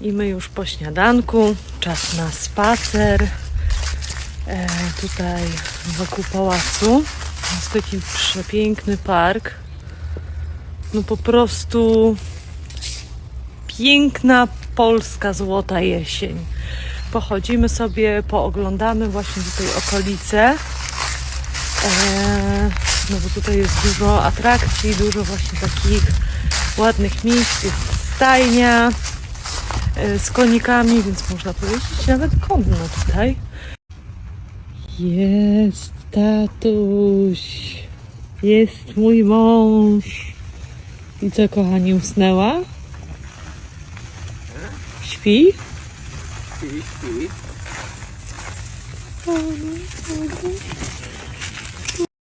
I my już po śniadanku. Czas na spacer. E, tutaj wokół pałacu. Jest taki przepiękny park. No po prostu piękna polska złota jesień. Pochodzimy sobie, pooglądamy właśnie tutaj okolice. E, no bo tutaj jest dużo atrakcji, dużo właśnie takich ładnych miejsc. Jest stajnia z konikami, więc można powiedzieć nawet konno tutaj. Jest tatuś. Jest mój mąż. I co kochani, usnęła? Śpi? Śpi, śpi.